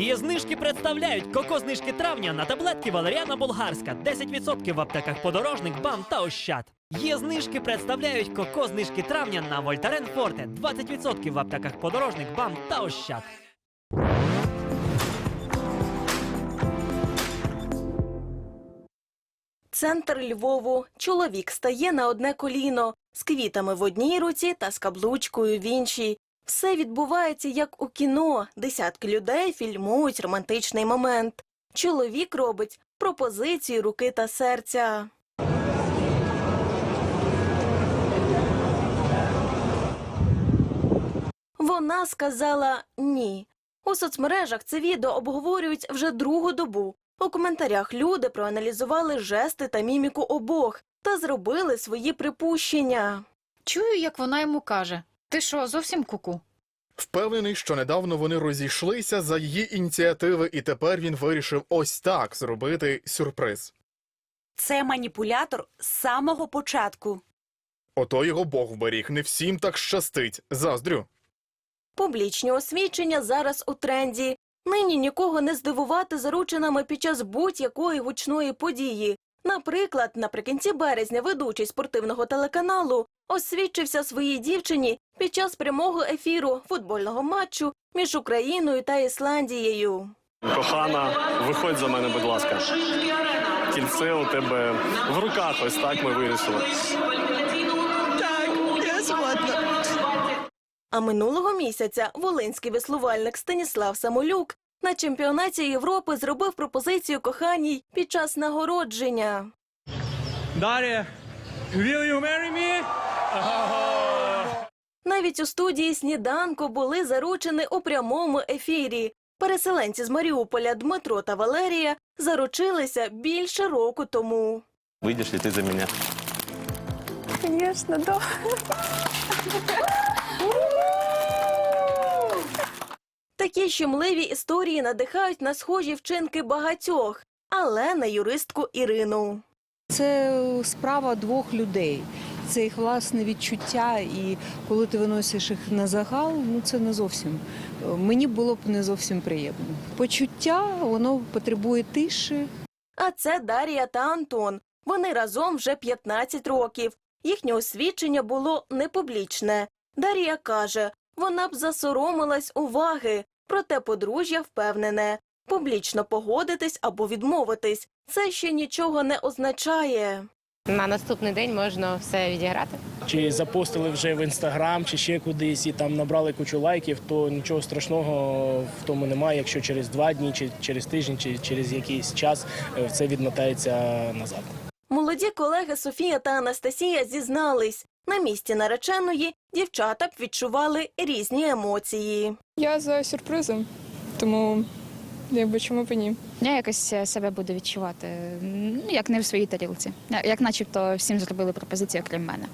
Її знижки представляють коко-знижки травня на таблетки Валеріана Болгарська, 10% в аптеках подорожник, бам та ощад. Є знижки представляють коко-знижки травня на Вольтарен Форте, 20% в аптеках подорожник, бам та ощад. Центр Львову. Чоловік стає на одне коліно з квітами в одній руці та з каблучкою в іншій. Все відбувається як у кіно. Десятки людей фільмують романтичний момент. Чоловік робить пропозиції руки та серця. Вона сказала ні. У соцмережах це відео обговорюють вже другу добу. У коментарях люди проаналізували жести та міміку обох та зробили свої припущення. Чую, як вона йому каже: Ти що, зовсім куку? Впевнений, що недавно вони розійшлися за її ініціативи, і тепер він вирішив ось так зробити сюрприз. Це маніпулятор з самого початку. Ото його Бог вберіг, не всім так щастить. Заздрю. Публічні освідчення зараз у тренді. Нині нікого не здивувати зарученими під час будь-якої гучної події. Наприклад, наприкінці березня ведучий спортивного телеканалу освідчився своїй дівчині під час прямого ефіру футбольного матчу між Україною та Ісландією. Кохана, виходь за мене, будь ласка. Кільце у тебе в руках, ось так ми вирішили. А минулого місяця волинський веслувальник Станіслав Самолюк на чемпіонаті Європи зробив пропозицію коханій під час нагородження. Дар'я, will you marry me? Навіть у студії сніданку були заручені у прямому ефірі. Переселенці з Маріуполя Дмитро та Валерія заручилися більше року тому. Вийдеш ли ти за мене? Конечно, да. Такі щемливі історії надихають на схожі вчинки багатьох, але на юристку Ірину. Це справа двох людей. Це їх власне відчуття, і коли ти виносиш їх на загал, ну це не зовсім мені було б не зовсім приємно. Почуття воно потребує тиші, А це Дар'я та Антон. Вони разом вже 15 років. Їхнє освідчення було непублічне. Дар'я каже, вона б засоромилась уваги, проте подружжя впевнене. Публічно погодитись або відмовитись це ще нічого не означає. На наступний день можна все відіграти. Чи запостили вже в інстаграм, чи ще кудись, і там набрали кучу лайків, то нічого страшного в тому немає, якщо через два дні, чи через тиждень, чи через якийсь час це відмотається назад. Молоді колеги Софія та Анастасія зізнались, на місці нареченої дівчата б відчували різні емоції. Я за сюрпризом, тому якби чому б і ні. Я якось е, себе буду відчувати, ну, як не в своїй тарілці. Як начебто всім зробили пропозицію, крім мене.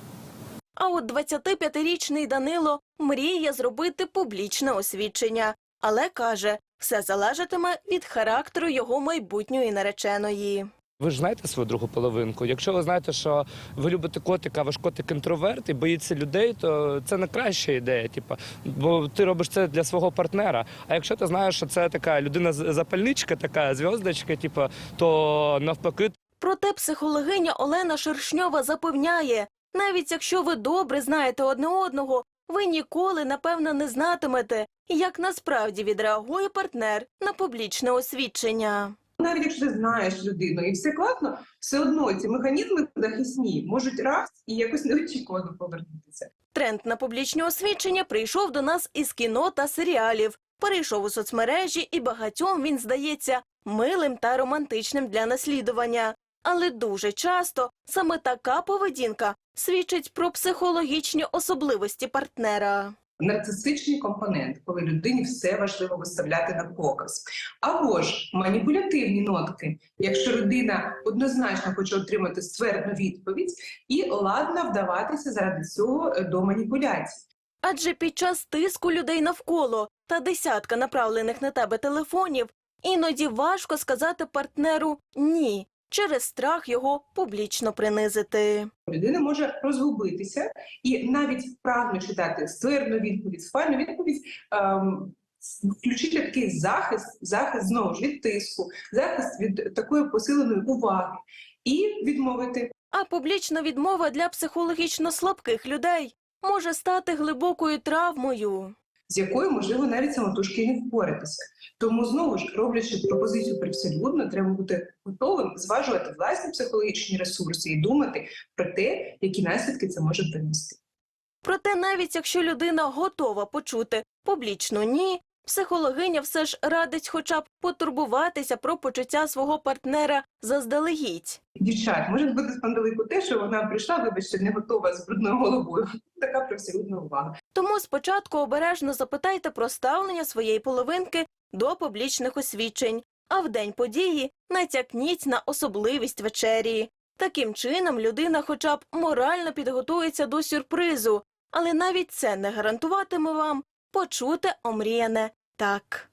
А от 25-річний Данило мріє зробити публічне освідчення, але каже, все залежатиме від характеру його майбутньої нареченої. Ви ж знаєте свою другу половинку. Якщо ви знаєте, що ви любите котика, ваш котик інтроверт і боїться людей, то це не краща ідея. Типу, бо ти робиш це для свого партнера. А якщо ти знаєш, що це така людина з- запальничка, така зв'яздочка, типу, то навпаки Проте психологиня Олена Шершньова запевняє, навіть якщо ви добре знаєте одне одного, ви ніколи, напевно, не знатимете, як насправді відреагує партнер на публічне освідчення. Навіть якщо ти знаєш людину і все класно, все одно ці механізми захисні можуть раз і якось неочікувано повернутися. Тренд на публічні освідчення прийшов до нас із кіно та серіалів, перейшов у соцмережі, і багатьом він здається милим та романтичним для наслідування. Але дуже часто саме така поведінка свідчить про психологічні особливості партнера. Нарцисичний компонент, коли людині все важливо виставляти на показ. Або ж маніпулятивні нотки, якщо людина однозначно хоче отримати ствердну відповідь і ладна вдаватися заради цього е, до маніпуляцій. Адже під час тиску людей навколо та десятка направлених на тебе телефонів іноді важко сказати партнеру ні через страх його публічно принизити. Людина може розгубитися і навіть вправно читати ствердну відповідь, схвальну відповідь. Ем, включити такий захист, захист знову ж від тиску, захист від такої посиленої уваги і відмовити. А публічна відмова для психологічно слабких людей може стати глибокою травмою. З якою можливо навіть самотужки не впоратися. Тому знову ж роблячи пропозицію привселюдно, треба бути готовим зважувати власні психологічні ресурси і думати про те, які наслідки це може принести. Проте, навіть якщо людина готова почути публічно ні, психологиня все ж радить хоча б потурбуватися про почуття свого партнера заздалегідь. Дівчат, може бути спандалику те, що вона прийшла, вибачте, не готова з брудною головою. Така привселюдна увага. Тому спочатку обережно запитайте про ставлення своєї половинки до публічних освідчень, а в день події натякніть на особливість вечері. Таким чином людина хоча б морально підготується до сюрпризу, але навіть це не гарантуватиме вам почути омріяне так.